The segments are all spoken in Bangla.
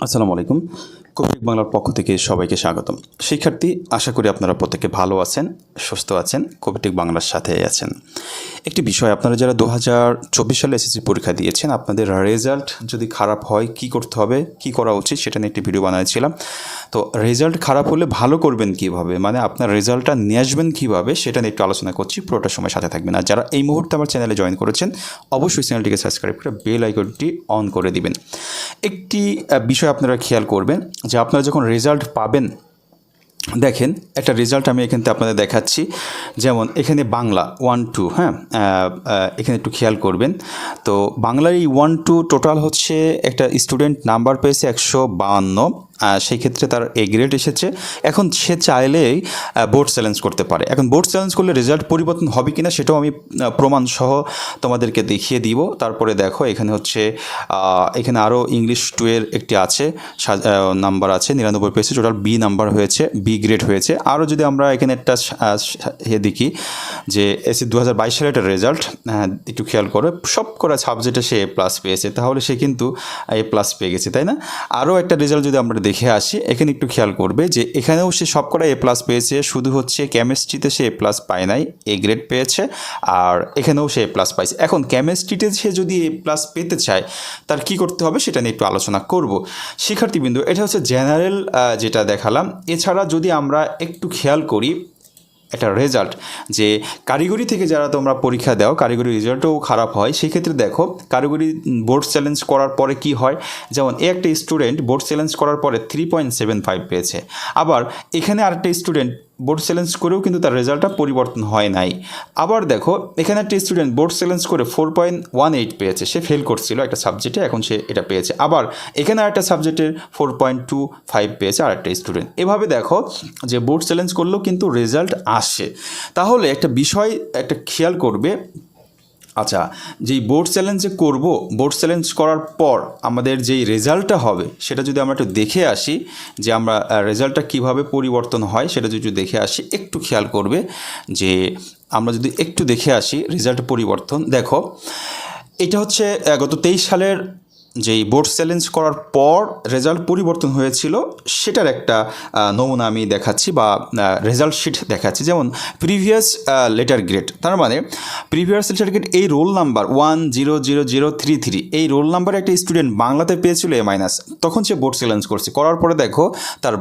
আসসালামু আলাইকুম। কৌশিক বাংলার পক্ষ থেকে সবাইকে স্বাগতম। শিক্ষার্থী, আশা করি আপনারা প্রত্যেকে ভালো আছেন, সুস্থ আছেন কবিটিক বাংলার সাথে আছেন। একটি বিষয়, আপনারা যারা দু হাজার চব্বিশ সালে এসএসসি পরীক্ষা দিয়েছেন, আপনাদের রেজাল্ট যদি খারাপ হয়, কি করতে হবে, কি করা উচিত সেটা নিয়ে একটি ভিডিও বানিয়েছিলাম তো রেজাল্ট খারাপ হলে ভালো করবেন কীভাবে? মানে আপনার রেজাল্টটা নিয়ে আসবেন কীভাবে, সেটা নিয়ে একটু আলোচনা করছি, পুরোটা সময় সাথে থাকবেন। আর যারা এই মুহূর্তে আমার চ্যানেলে জয়েন করেছেন, অবশ্যই চ্যানেলটিকে সাবস্ক্রাইব করে বেল আইকনটি অন করে দিবেন। একটি বিষয় আপনারা খেয়াল করবেন যে আপনারা যখন রেজাল্ট পাবেন দেখেন, একটা রেজাল্ট আমি এখান থেকে আপনাদের দেখাচ্ছি। যেমন, এখানে বাংলা ওয়ান টু হ্যাঁ? এখানে একটু খেয়াল করবেন। তো বাংলার এই ওয়ান টু টোটাল হচ্ছে একটা স্টুডেন্ট নাম্বার পেয়েছে একশো বাহান্ন। সেই ক্ষেত্রে তার এ গ্রেড এসেছে। এখন সে চাইলেই বোর্ড চ্যালেঞ্জ করতে পারে। এখন বোর্ড চ্যালেঞ্জ করলে রেজাল্ট পরিবর্তন হবে কি না সেটাও আমি প্রমাণ সহ তোমাদেরকে দেখিয়ে দিব। তারপরে দেখো, এখানে হচ্ছে এখানে আরও ইংলিশ টু এর একটি আছে নাম্বার আছে, নিরানব্বই পেয়েছে টোটাল বি নাম্বার হয়েছে বি গ্রেড হয়েছে। আরও যদি আমরা এখানে একটা ইয়ে দেখি, যে এসি দু হাজার বাইশ সালের একটা রেজাল্ট একটু খেয়াল করো, সব করা সাবজেক্টে সে এ প্লাস পেয়েছে। তাহলে সে কিন্তু এ প্লাস পেয়ে গেছে, তাই না? আরও একটা রেজাল্ট যদি আমরা দেখে আসি। এখানে একটু খেয়াল করবে যে এখানেও সে সব কটা এ প্লাস পেয়েছে। শুধু হচ্ছে কেমিস্ট্রিতে সে এ প্লাস পায় নাই এ গ্রেড পেয়েছে আর এখানেও সে এ প্লাস পাইছে। এখন কেমিস্ট্রিতে সে যদি এ প্লাস পেতে চায়, তার কি করতে হবে সেটা নিয়ে একটু আলোচনা করব। শিক্ষার্থীবৃন্দ, এটা হচ্ছে জেনারেল যেটা দেখালাম। এছাড়া যদি আমরা একটু খেয়াল করি একটা রেজাল্ট যে কারিগরি থেকে যারা তোমরা পরীক্ষা দাও, কারিগরি রেজাল্টও খারাপ হয়। সেক্ষেত্রে দেখো, কারিগরি বোর্ড চ্যালেঞ্জ করার পরে কি হয়? যেমন, এ একটা স্টুডেন্ট বোর্ড চ্যালেঞ্জ করার পরে থ্রি পয়েন্ট সেভেন ফাইভ পেয়েছে। আবার এখানে আরেকটা স্টুডেন্ট বোর্ড চ্যালেঞ্জ করেও কিন্তু তার রেজাল্টটা পরিবর্তন হয় নাই। আবার দেখো, এখানে একটা স্টুডেন্ট বোর্ড চ্যালেঞ্জ করে ফোর পয়েন্ট ওয়ান এইট পেয়েছে। সে ফেল করছিল একটা সাবজেক্টে এখন সে এটা পেয়েছে। আবার এখানে আরেকটা সাবজেক্টের ফোর পয়েন্ট টু ফাইভ পেয়েছে আরেকটা স্টুডেন্ট এভাবে দেখো যে বোর্ড চ্যালেঞ্জ করলেও কিন্তু রেজাল্ট আসে। তাহলে একটা বিষয়, একটা খেয়াল করবে আচ্ছা যেই বোর্ড চ্যালেঞ্জে করব বোর্ড চ্যালেঞ্জ করার পর আমাদের যেই রেজাল্টটা হবে, সেটা যদি আমরা একটু দেখে আসি, যে আমরা রেজাল্টটা কীভাবে পরিবর্তন হয়, সেটা যদি দেখে আসি, একটু খেয়াল করবে যে আমরা যদি একটু দেখে আসি রেজাল্ট পরিবর্তন, দেখো, এটা হচ্ছে গত তেইশ সালের যেই বোর্ড চ্যালেঞ্জ করার পর রেজাল্ট পরিবর্তন হয়েছিল, সেটার একটা নমুনা আমি দেখাচ্ছি বা রেজাল্ট শিট দেখাচ্ছি। যেমন প্রিভিয়াস লেটার গ্রেড তার মানে প্রিভিয়াস লেটার গ্রেড এই roll number one zero zero zero three three এই রোল নাম্বার একটা স্টুডেন্ট বাংলাতে পেয়েছিল এ মাইনাস তখন সে বোর্ড চ্যালেঞ্জ করছে। করার পরে দেখো, তার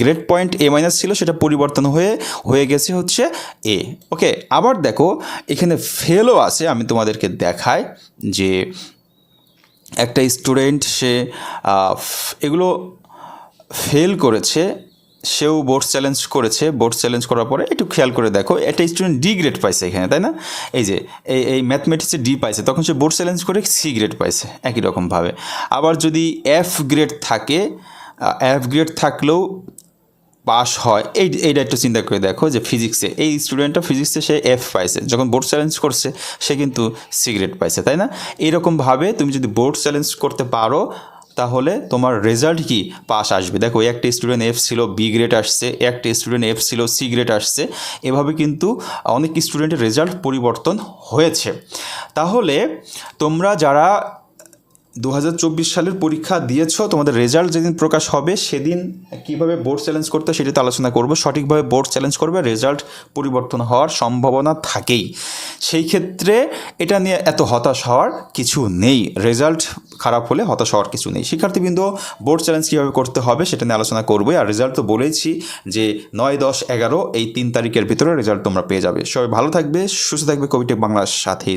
গ্রেড পয়েন্ট এ মাইনাস ছিল, সেটা পরিবর্তন হয়ে হয়ে গেছে হচ্ছে এ ওকে আবার দেখো, এখানে ফেলও আছে, আমি তোমাদেরকে দেখাই যে একটা স্টুডেন্ট সে এগুলো ফেল করেছে, সেও বোর্ড চ্যালেঞ্জ করেছে বোর্ড চ্যালেঞ্জ করার পরে একটু খেয়াল করে দেখো, একটা স্টুডেন্ট ডি গ্রেড পাইছে এখানে, তাই না? এই যে, এই এই ম্যাথমেটিক্সে ডি পাইছে, তখন সে বোর্ড চ্যালেঞ্জ করে সি গ্রেড পাইছে, একই রকমভাবে। আবার যদি এফ গ্রেড থাকে এফ গ্রেড থাকলেও পাস হয়। এই, এইটা একটু চিন্তা করে দেখো যে ফিজিক্সে এই স্টুডেন্টটা ফিজিক্সে সে এফ পাইছে। যখন বোর্ড চ্যালেঞ্জ করছে, সে কিন্তু সিগারেট পাইছে, তাই না? এইরকমভাবে তুমি যদি বোর্ড চ্যালেঞ্জ করতে পারো, তাহলে তোমার রেজাল্ট কি? পাস আসবে। দেখো একটা স্টুডেন্ট এফ ছিল বি গ্রেড আসছে একটা স্টুডেন্ট এফ ছিল সি গ্রেড আসছে। এভাবে কিন্তু অনেক স্টুডেন্টের রেজাল্ট পরিবর্তন হয়েছে। তাহলে তোমরা যারা দু হাজার চব্বিশ সালের পরীক্ষা দিয়েছ, তোমাদের রেজাল্ট যেদিন প্রকাশ হবে সেদিন কীভাবে বোর্ড চ্যালেঞ্জ করতে হয় সেটাতে আলোচনা করব। সঠিকভাবে বোর্ড চ্যালেঞ্জ করবে রেজাল্ট পরিবর্তন হওয়ার সম্ভাবনা থাকেই। সেই ক্ষেত্রে এটা নিয়ে এত হতাশ হওয়ার কিছু নেই। রেজাল্ট খারাপ হলে হতাশ হওয়ার কিছু নেই। শিক্ষার্থীবৃন্দ বোর্ড চ্যালেঞ্জ কীভাবে করতে হবে সেটা নিয়ে আলোচনা করবোই। আর রেজাল্ট তো বলেছি যে নয়, দশ, এগারো, এই তিন তারিখের ভিতরে রেজাল্ট তোমরা পেয়ে যাবে। সবাই ভালো থাকবে, সুস্থ থাকবে। কবিটেক বাংলার সাথেই